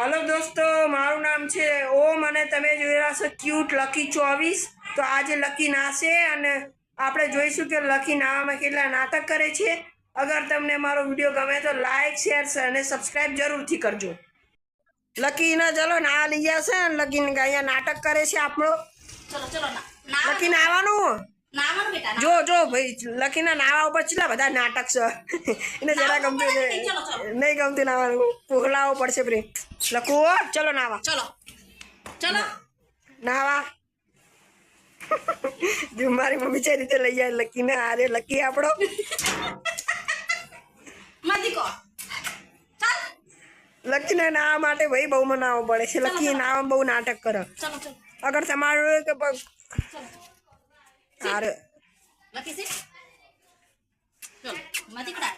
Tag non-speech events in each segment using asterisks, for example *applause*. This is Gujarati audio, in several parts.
હલો દોસ્તો મારું નામ છે ઓમ અને તમે જોઈ રહ્યા છો ક્યુટ લકી ચોવીસ. તો આજે લકી નાશે અને આપણે જોઈશું કે લકી નાવામાં કેટલા નાટક કરે છે. અગર તમને મારો વીડિયો ગમે તો લાઈક શેર અને સબસ્ક્રાઈબ જરૂરથી કરજો. લકીના ચલો ના લઈ જશે અને લકી અહીંયા નાટક કરે છે આપણો. ચલો ચલો લકીને આવવાનું નાવાનું? જો જો ભાઈ લકીના નાવા ઉપર કેટલા બધા નાટક છે? *laughs* એને જરા ગમતું નહીં. ગમતું નાવાનું. પોહલાવો પડશે પ્રેમ લખવું હો. ચલો નાવા. ચલો. ચલો. નાવા. *laughs* જો મારી મમ્મી છે રીતે લઈ જાય લકી ને આરે લકી આપણો માદી કો. ચાલ. લકી ને નાવા માટે ભાઈ બહુ મનાવો પડે છે. લકી નાવા બહુ નાટક કરે. અગર તમારું કે આરે લકી સી ચલો માદી કડા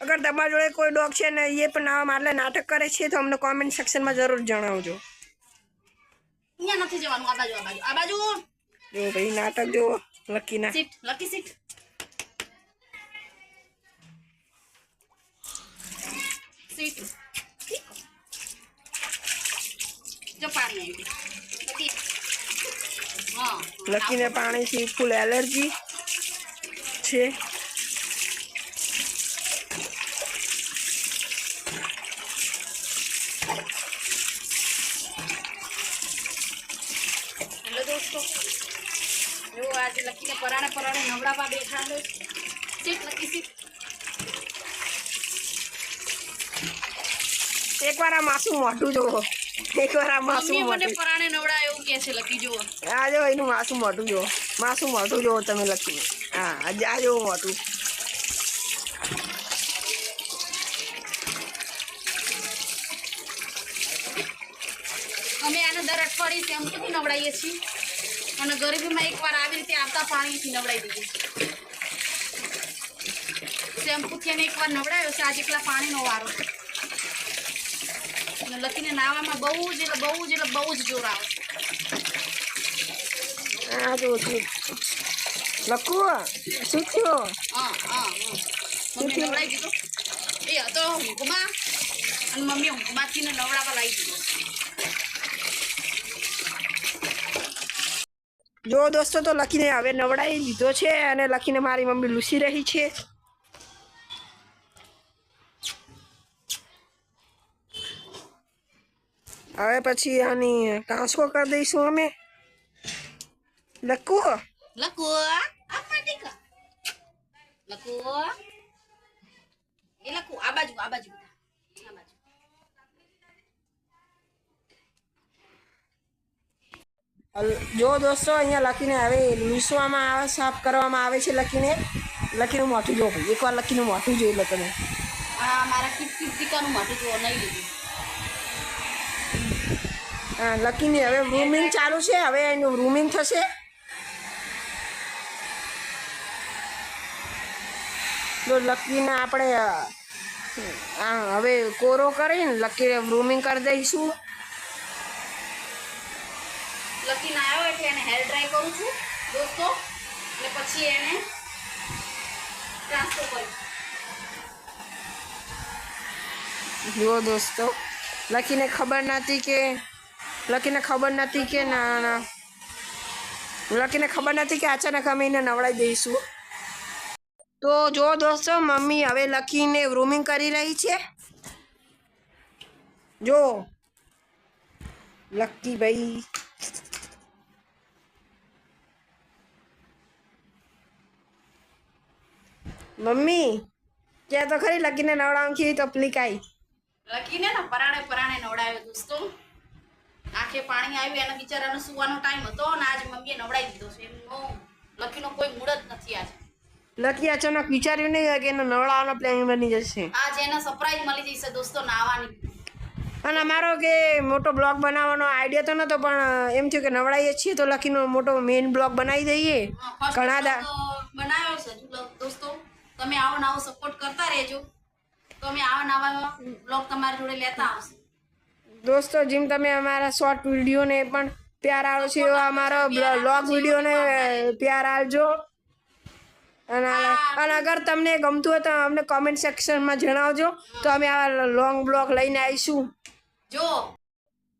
અગર તમારા જોડે કોઈ ડોગ છે ને એ પણ નાવા માટે નાટક કરે છે તો અમને કોમેન્ટ સેક્શનમાં જરૂર જણાવજો. અહીંયા નથી જવાનું આ બાજુ આ બાજુ આ બાજુ. જો ભાઈ નાટક જો લકી ના. સીટ લકી સીટ સીટ જો પાણી આવી ગયું. લકી. હા. લકીને પાણીથી ફૂલ એલર્જી છે. આજે પરાણે પરાણે નવડાવા બેઠા લકી સીટ એકવાર આ માસું મોઢું જોવો. એકવાર આ માસું મોઢું. પરાણે નવડા એવું કે છે લખી જુઓ. આ જો એનું માસું મોઢું જોવો માસું મોઢું જોવો તમે લખી. હા આજે આ જોવો મોઢું. અમે આને દર અઠવાડિયે શેમ્પૂથી નવડાવીએ છીએ. અને ગરીબીમાં એકવાર આવી રીતે આવતા પાણીથી નવડાવી દીધી. શેમ્પુથી એને એકવાર નવડાવ્યો છે આજે એકલા પાણીનો વારો. અને લખીને નાવામાં બહુ જ એટલે બહુ જ એટલે બહુ જ જોર આવે આ જો લખું શું થયું હા હા. હા મમ્મી નવડાવી દીધો. એ હતો ઊંઘમાં અને મમ્મી ઊંઘમાંથી ને નવડાવવા લાવી દીધો જો દોસ્તો, તો લખીને હવે નવડાવી દીધો છે અને લખીને મારી મમ્મી લૂસી રહી છે. હવે પછી આની કાંસકો કરી દઈશું અમે. લખવો લકુ આ એ લકુ આ બાજુ આ બાજુ બેટા. આ બાજુ અલ- જો દોસ્તો અહીંયા લખીને હવે લૂસવામાં આવે સાફ કરવામાં આવે છે લખીને લખીનું માથું જોવો ભાઈ એકવાર લખીનું માથું જોઈ લો તમે. હા લકીની હવે રૂમિંગ ચાલુ છે હવે એનું રૂમિંગ થશે. જો લકીને આપણે હવે કોરો કરીને લકીને રૂમિંગ કરી દઈશું. લકીને આવ્યો એટલે એને હેર ડ્રાય કરું છું, દોસ્તો. એટલે પછી એને ટ્રાન્સફર કરું. જુઓ દોસ્તો, લખીને ખબર નથી કે, લખીને ખબર નથી કે ના ના. લખીને ખબર નથી કે અચાનક અમે એને નવડાવી દઈશું. તો જો દોસ્તો, મમ્મી હવે લખીને રૂમિંગ કરી રહી છે. જો લકી ભાઈ. મમ્મી ક્યાં તો ખરી લકીને નવડાવવાની તો તકલીફ આવી લકીને ને પરાણે પરાણે નવડાવ્યો દોસ્તો. આંખે પાણી આવ્યું એના બિચારાનો સુવાનો ટાઈમ હતો અને આજે મમ્મીએ નવડાવી દીધો છે. એમનો લકીનો કોઈ મૂળ જ નથી આજે. લકી અચાનક વિચાર્યું નહીં કે એનો નવડાવવાનો પ્લાન બની જશે. આજે એનો સરપ્રાઈઝ મળી જશે દોસ્તો નાવાની અને અમારો કે મોટો બ્લોગ બનાવવાનો આઈડિયા તો નતો પણ એમ થયું કે નવડાવીએ છીએ તો લખીનો મોટો મેઇન બ્લોગ બનાવી દઈએ. ઘણા દા બનાવ્યો છે દોસ્તો. તમે આવો નવો સપોર્ટ કરતા રહેજો. તો અમે આવા નવા બ્લોગ તમારી જોડે લેતા આવશે. દોસ્તો જેમ તમે અમારા શોર્ટ વિડીયોને પણ પ્યાર આવો છો એવા અમારો બ્લોગ વિડીયોને પ્યાર આવજો અને અને અગર તમને ગમતું હોય તો અમને કોમેન્ટ સેક્શનમાં જણાવજો. તો અમે આ લોંગ બ્લોગ લઈને આવીશું. જો.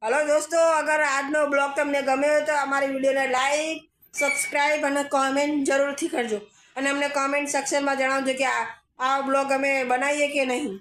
હલો દોસ્તો અગર આજનો બ્લોગ તમને ગમ્યો હોય તો અમારી વિડીયોને લાઈક સબસ્ક્રાઈબ અને કોમેન્ટ જરૂરથી કરજો. અને અમને કોમેન્ટ સેક્શનમાં જણાવજો કે આ આ બ્લોગ અમે બનાવીએ કે નહીં.